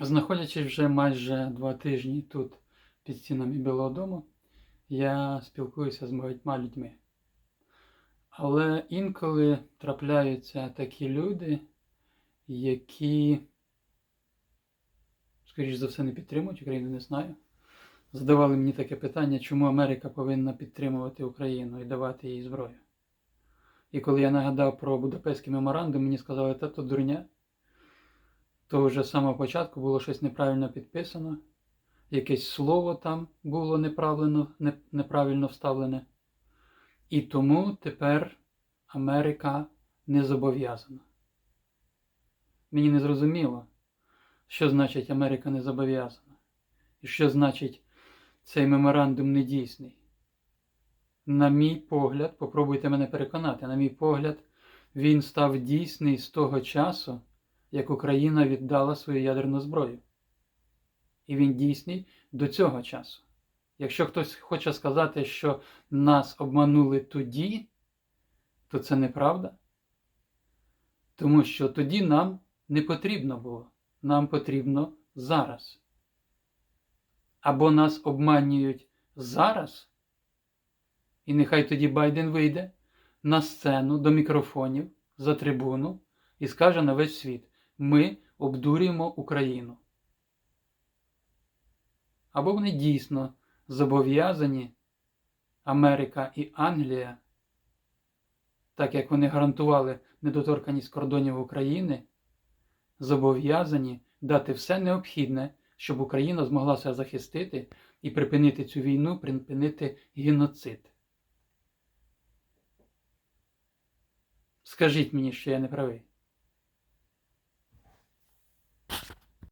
Знаходячись вже майже два тижні тут під стінами Білого Дому, я спілкуюся з багатьма людьми. Але інколи трапляються такі люди, які, скоріш за все, не підтримують Україну, не знаю. Задавали мені таке питання, чому Америка повинна підтримувати Україну і давати їй зброю. І коли я нагадав про Будапештський меморандум, мені сказали, та то дурня то вже з самого початку було щось неправильно підписано, якесь слово там було неправильно, не, неправильно вставлене. І тому тепер Америка не зобов'язана. Мені не зрозуміло, що значить Америка не зобов'язана. І що значить цей меморандум недійсний. На мій погляд, попробуйте мене переконати, на мій погляд, він став дійсний з того часу, як Україна віддала свою ядерну зброю. І він дійсний до цього часу. Якщо хтось хоче сказати, що нас обманули тоді, то це неправда. Тому що тоді нам не потрібно було. Нам потрібно зараз. Або нас обманюють зараз, і нехай тоді Байден вийде на сцену до мікрофонів за трибуну і скаже на весь світ: ми обдурюємо Україну. Або вони дійсно зобов'язані Америка і Англія, так як вони гарантували недоторканість кордонів України, зобов'язані дати все необхідне, щоб Україна змогла себе захистити і припинити цю війну, припинити геноцид. Скажіть мені, що я не правий.